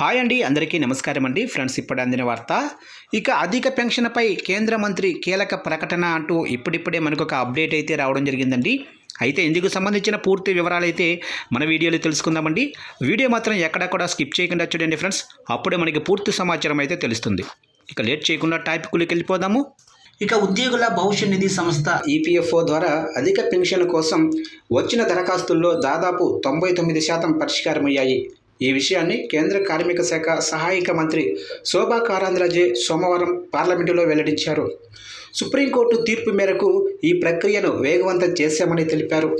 Hi అండి అందరికీ నమస్కారం అండి. ఫ్రెండ్స్ ఇప్పుడు అందిన వార్త. ఇక అధిక పెన్షన్పై కేంద్ర మంత్రి కీలక ప్రకటన అంటూ ఇప్పుడిప్పుడే మనకు ఒక అప్డేట్ అయితే రావడం జరిగిందండి. అయితే ఇందుకు సంబంధించిన పూర్తి వివరాలు అయితే మన వీడియోలో తెలుసుకుందామండి. వీడియో మాత్రం ఎక్కడక్కడ స్కిప్ చేయకుండా చూడండి ఫ్రెండ్స్. అప్పుడే మనకి పూర్తి సమాచారం అయితే తెలుస్తుంది. ఇక లేట్ చేయకుండా టాపిక్లోకి వెళ్ళిపోదాము. ఇక ఉద్యోగుల భవిష్య నిధి సంస్థ ఈపీఎఫ్ఓ ద్వారా అధిక పెన్షన్ కోసం వచ్చిన దరఖాస్తుల్లో దాదాపు తొంభై తొమ్మిది శాతం పరిష్కారమయ్యాయి. ఈ విషయాన్ని కేంద్ర కార్మిక శాఖ సహాయక మంత్రి శోభా కారాంధ్రాజే సోమవారం పార్లమెంటులో వెల్లడించారు. సుప్రీంకోర్టు తీర్పు మేరకు ఈ ప్రక్రియను వేగవంతం చేశామని తెలిపారు.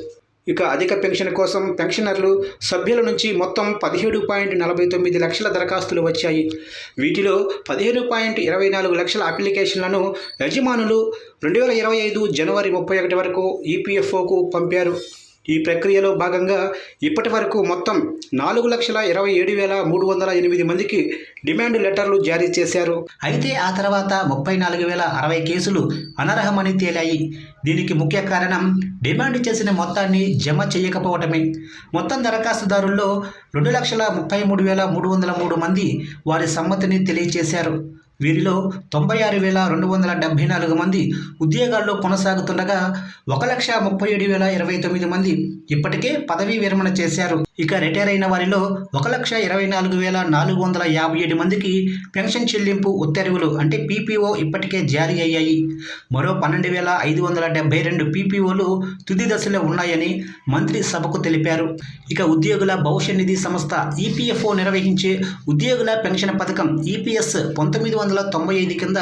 ఇక అధిక పెన్షన్ కోసం పెన్షనర్లు సభ్యుల నుంచి మొత్తం పదిహేడు పాయింట్ నలభై తొమ్మిది లక్షల దరఖాస్తులు వచ్చాయి. వీటిలో పదిహేడు పాయింట్ ఇరవై నాలుగు లక్షల అప్లికేషన్లను యజమానులు రెండు వేల ఇరవై ఐదు జనవరి ముప్పై ఒకటి వరకు ఈపీఎఫ్ఓకు పంపారు. ఈ ప్రక్రియలో భాగంగా ఇప్పటి వరకు మొత్తం నాలుగు లక్షల ఇరవై ఏడు వేల మూడు వందల ఎనిమిది మందికి డిమాండ్ లెటర్లు జారీ చేశారు. అయితే ఆ తర్వాత ముప్పై నాలుగు వేల అరవై కేసులు అనర్హమని తేలాయి. దీనికి ముఖ్య కారణం డిమాండ్ చేసిన మొత్తాన్ని జమ చేయకపోవటమే. మొత్తం దరఖాస్తుదారుల్లో రెండు లక్షల ముప్పై మూడు వేల మూడు వందల మూడు మంది వారి సమ్మతిని తెలియజేశారు వీరిలో తొంభై ఆరు వేల రెండు వందల డెబ్బై నాలుగు మంది ఉద్యోగాల్లో కొనసాగుతుండగా ఒక లక్ష ముప్పై ఏడు వేల ఇరవై తొమ్మిది మంది ఇప్పటికే పదవీ విరమణ చేశారు. ఇక రిటైర్ అయిన వారిలో ఒక లక్ష ఇరవై నాలుగు వేల నాలుగు వందల యాభై ఏడు మందికి పెన్షన్ చెల్లింపు ఉత్తర్వులు అంటే పీపీఓ ఇప్పటికే జారీ అయ్యాయి. మరో పన్నెండు వేల ఐదు వందల డెబ్బై రెండు పీపీఓలు తుది దశలో ఉన్నాయని మంత్రి సభకు తెలిపారు. ఇక ఉద్యోగుల భవిష్య నిధి సంస్థ ఈపీఎఫ్ఓ నిర్వహించే ఉద్యోగుల పెన్షన్ పథకం ఈపీఎస్ పంతొమ్మిది వందల వందల తొంభై ఐదు కింద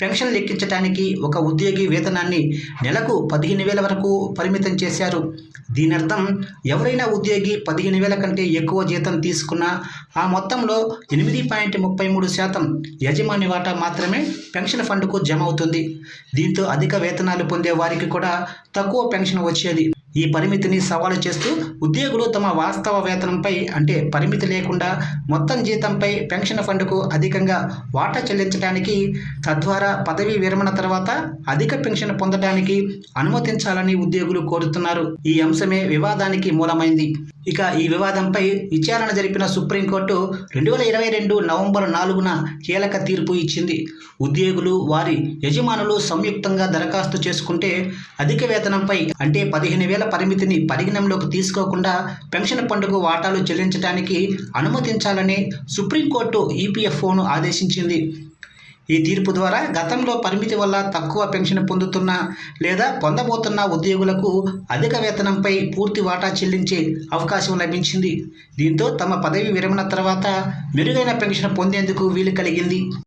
పెన్షన్ లెక్కించడానికి ఒక ఉద్యోగి వేతనాన్ని నెలకు పదిహేను వేల వరకు పరిమితం చేశారు. దీని అర్థం ఎవరైనా ఉద్యోగి పదిహేను వేల కంటే ఎక్కువ జీతం తీసుకున్నా ఆ మొత్తంలో ఎనిమిది పాయింట్ ముప్పై మూడు శాతం యజమాని వాటా మాత్రమే పెన్షన్ ఫండ్కు జమ అవుతుంది. దీంతో అధిక వేతనాలు పొందే వారికి కూడా తక్కువ పెన్షన్ వచ్చేది. ఈ పరిమితిని సవాలు చేస్తూ ఉద్యోగులు తమ వాస్తవ వేతనంపై అంటే పరిమితి లేకుండా మొత్తం జీతంపై పెన్షన్ ఫండ్కు అధికంగా వాటా చెల్లించడానికి తద్వారా పదవీ విరమణ తర్వాత అధిక పెన్షన్ పొందడానికి అనుమతించాలని ఉద్యోగులు కోరుతున్నారు. ఈ అంశమే వివాదానికి మూలమైంది. ఇక ఈ వివాదంపై విచారణ జరిపిన సుప్రీంకోర్టు రెండు వేల ఇరవై రెండు నవంబర్ నాలుగున కీలక తీర్పు ఇచ్చింది. ఉద్యోగులు వారి యజమానులు సంయుక్తంగా దరఖాస్తు చేసుకుంటే అధిక వేతనంపై అంటే పదిహేను వేల పరిమితిని పరిగణంలోకి తీసుకోకుండా పెన్షన్ పండుగ వాటాలు చెల్లించడానికి అనుమతించాలని సుప్రీంకోర్టు ఈపీఎఫ్ఓను ఆదేశించింది. ఈ తీర్పు ద్వారా గతంలో పరిమితి వల్ల తక్కువ పెన్షన్ పొందుతున్న లేదా పొందబోతున్న ఉద్యోగులకు అధిక వేతనంపై పూర్తి వాటా చెల్లించే అవకాశం లభించింది. దీంతో తమ పదవి విరమణ తర్వాత మెరుగైన పెన్షన్ పొందేందుకు వీలు కలిగింది.